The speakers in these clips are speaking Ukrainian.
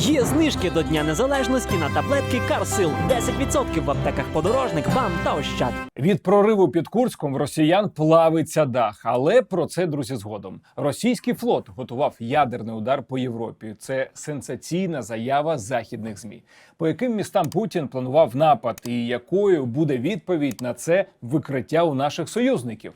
Є знижки до Дня Незалежності на таблетки Карсил. 10% в аптеках подорожник, бам та ощад. Від прориву під Курськом в росіян плавиться дах, але про це друзі згодом. Російський флот готував ядерний удар по Європі. Це сенсаційна заява західних змі. По яким містам Путін планував напад, і якою буде відповідь на це викриття у наших союзників?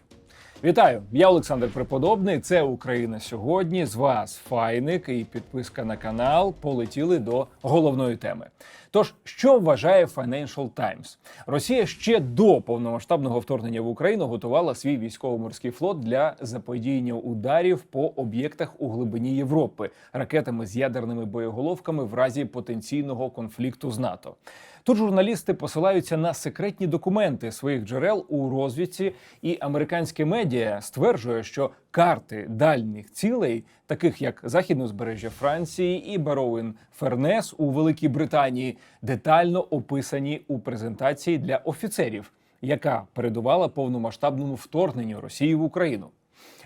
Вітаю, я Олександр Преподобний. Це Україна сьогодні. З вас файник і підписка на канал. Полетіли до головної теми. Тож, що вважає Financial Times? Росія ще до повномасштабного вторгнення в Україну готувала свій військово-морський флот для заподіяння ударів по об'єктах у глибині Європи ракетами з ядерними боєголовками в разі потенційного конфлікту з НАТО. Тут журналісти посилаються на секретні документи своїх джерел у розвідці, і американське медіа стверджує, що карти дальніх цілей, таких як західне узбережжя Франції і Баровин Фернес у Великій Британії, детально описані у презентації для офіцерів, яка передувала повномасштабному вторгненню Росії в Україну.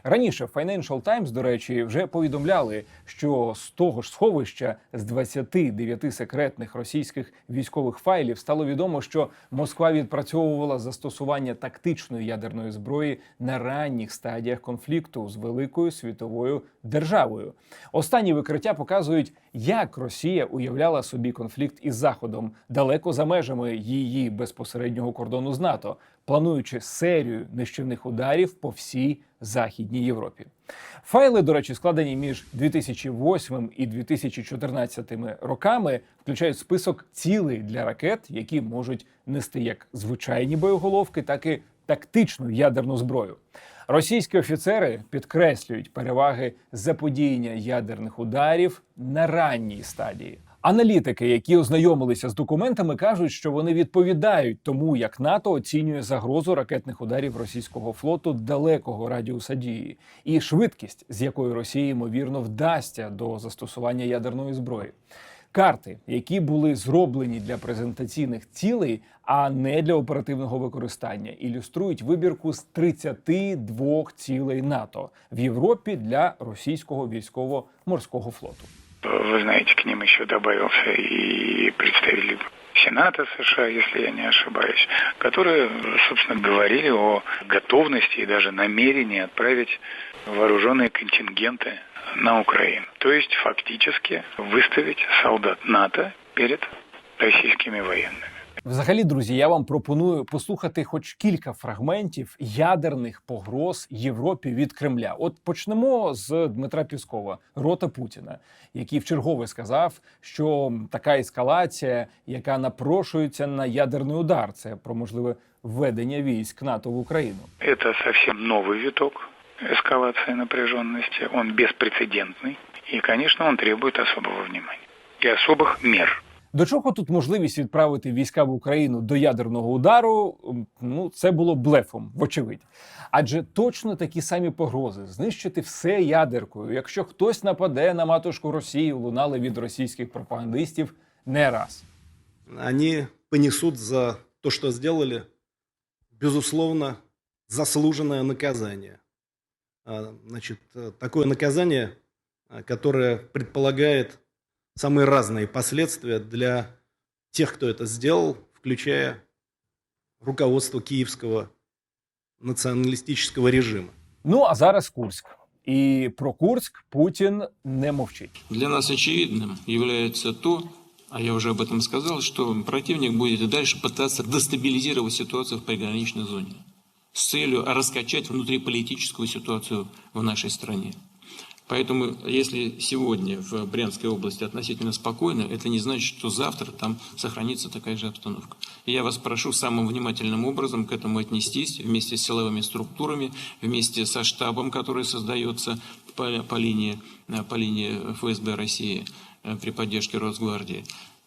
Раніше Financial Times, до речі, вже повідомляли, що з того ж сховища з 29 секретних російських військових файлів стало відомо, що Москва відпрацьовувала застосування тактичної ядерної зброї на ранніх стадіях конфлікту з великою світовою державою. Останні викриття показують, як Росія уявляла собі конфлікт із Заходом далеко за межами її безпосереднього кордону з НАТО, плануючи серію нищівних ударів по всій Західній Європі. Файли, до речі, складені між 2008 і 2014 роками, включають список цілей для ракет, які можуть нести як звичайні боєголовки, так і тактичну ядерну зброю. Російські офіцери підкреслюють переваги заподіяння ядерних ударів на ранній стадії. Аналітики, які ознайомилися з документами, кажуть, що вони відповідають тому, як НАТО оцінює загрозу ракетних ударів російського флоту далекого радіуса дії, і швидкість, з якою Росії ймовірно вдасться до застосування ядерної зброї. Карти, які були зроблені для презентаційних цілей, а не для оперативного використання, ілюструють вибірку з 32 цілей НАТО в Європі для російського військово-морського флоту. Вы знаете, к ним еще добавился и представитель Сената США, если я не ошибаюсь, которые, собственно, говорили о готовности и даже намерении отправить вооруженные контингенты на Украину. То есть фактически выставить солдат НАТО перед российскими военными. Взагалі, друзі, я вам пропоную послухати хоч кілька фрагментів ядерних погроз Європі від Кремля. От почнемо з Дмитра Піскова, рота Путіна, який вчергове сказав, що така ескалація, яка напрошується на ядерний удар, це про можливе введення військ НАТО в Україну. Это совсем новый виток эскалации напряженности. Он беспрецедентный. И, конечно, он требует особого внимания и особых мер. До чого тут можливість відправити війська в Україну до ядерного удару? Ну це було блефом, вочевидь. Адже точно такі самі погрози знищити все ядеркою, якщо хтось нападе на матушку Росії, лунали від російських пропагандистів не раз. они понесут за то, что сделали, безусловно, заслуженное наказание. А, Значит, э, такое наказание, а, которое предполагает самые разные последствия для тех, кто это сделал, включая руководство киевского националистического режима. Ну а зараз Курськ. І про Курськ Путін не мовчить. Для нас очевидным является то, а я уже об этом сказал, что противник будет и дальше пытаться дестабилизировать ситуацию в приграничной зоне с целью раскачать внутриполитическую ситуацию в нашей стране. Поэтому, если сегодня в Брянской области относительно спокойно, это не значит, что завтра там сохранится такая же обстановка. И я вас прошу самым внимательным образом к этому отнестись вместе с силовыми структурами, вместе со штабом, который создается по, по линии, э, по линии ФСБ России э, при поддержке Росгвардии.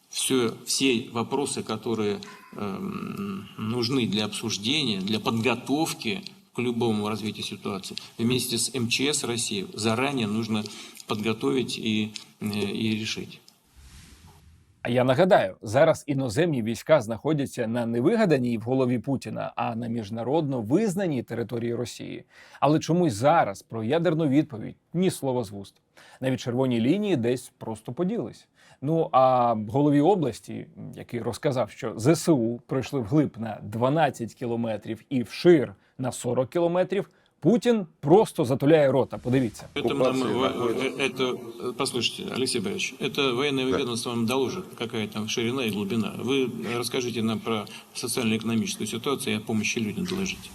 Все, все вопросы, которые эм, нужны для обсуждения, для подготовки к любому развитию ситуации, вместе с МЧС России заранее нужно подготовить и, э, и решить. А я нагадаю, зараз іноземні війська знаходяться на невигаданій в голові Путіна, а на міжнародно визнаній території Росії. Але чомусь зараз про ядерну відповідь ні слова з вуст. Навіть червоні лінії десь просто поділись. Ну а голові області, який розказав, що ЗСУ пройшли вглиб на 12 кілометрів і вшир на 40 кілометрів, Путін просто затуляє рота. Подивіться. Это, нам, во- э, это, э, послушайте, Алексей Борисович, это военное ведомство вам доложит, какая там ширина и глубина. Вы расскажите нам про социально-экономическую ситуацию и о помощи людям доложите.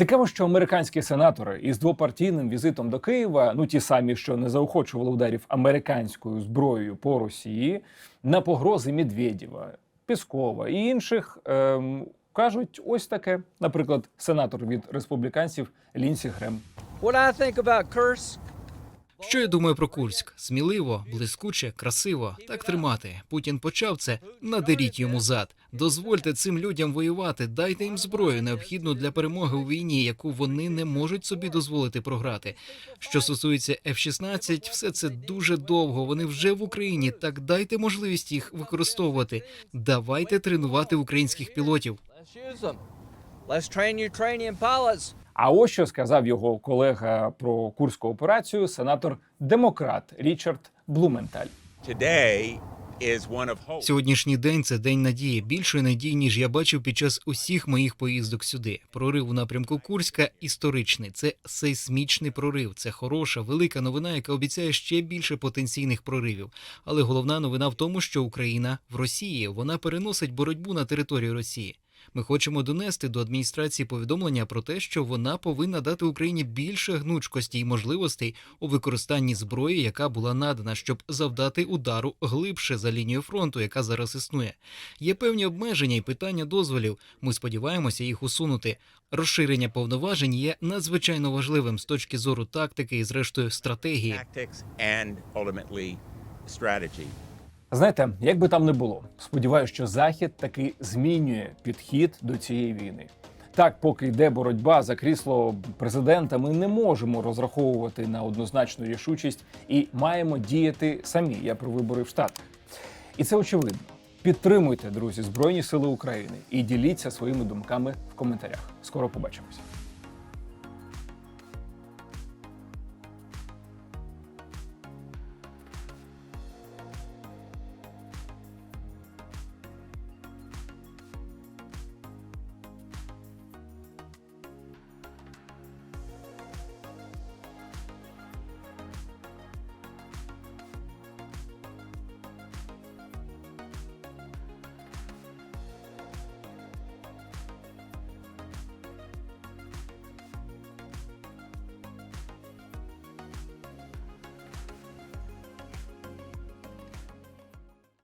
Цікаво, що американські сенатори із двопартійним візитом до Києва, ну ті самі, що не заохочували ударів американською зброєю по Росії, на погрози Медведєва, Піскова і інших ем, кажуть ось таке. Наприклад, сенатор від республіканців Лінсі Грем. What I think about Kursk, Що я думаю про Курськ? Сміливо, блискуче, красиво. Так тримати. Путін почав це. Надеріть йому зад. Дозвольте цим людям воювати. Дайте їм зброю, необхідну для перемоги у війні, яку вони не можуть собі дозволити програти. Що стосується F-16, все це дуже довго. Вони вже в Україні. Так дайте можливість їх використовувати. Давайте тренувати українських пілотів. А ось що сказав його колега про курську операцію, сенатор демократ Річард Блументаль. Сьогоднішній день це день надії. Більшої надії, ніж я бачив під час усіх моїх поїздок сюди. Прорив у напрямку Курська історичний. Це сейсмічний прорив. Це хороша, велика новина, яка обіцяє ще більше потенційних проривів. Але головна новина в тому, що Україна в Росії вона переносить боротьбу на територію Росії. Ми хочемо донести до адміністрації повідомлення про те, що вона повинна дати Україні більше гнучкості і можливостей у використанні зброї, яка була надана, щоб завдати удару глибше за лінією фронту, яка зараз існує. Є певні обмеження і питання дозволів. Ми сподіваємося їх усунути. Розширення повноважень є надзвичайно важливим з точки зору тактики і, зрештою, стратегії. Знаєте, як би там не було, сподіваюся, що Захід таки змінює підхід до цієї війни. Так, поки йде боротьба за крісло президента, ми не можемо розраховувати на однозначну рішучість і маємо діяти самі. Я про вибори в Штатах. І це очевидно. Підтримуйте, друзі, Збройні Сили України і діліться своїми думками в коментарях. Скоро побачимося.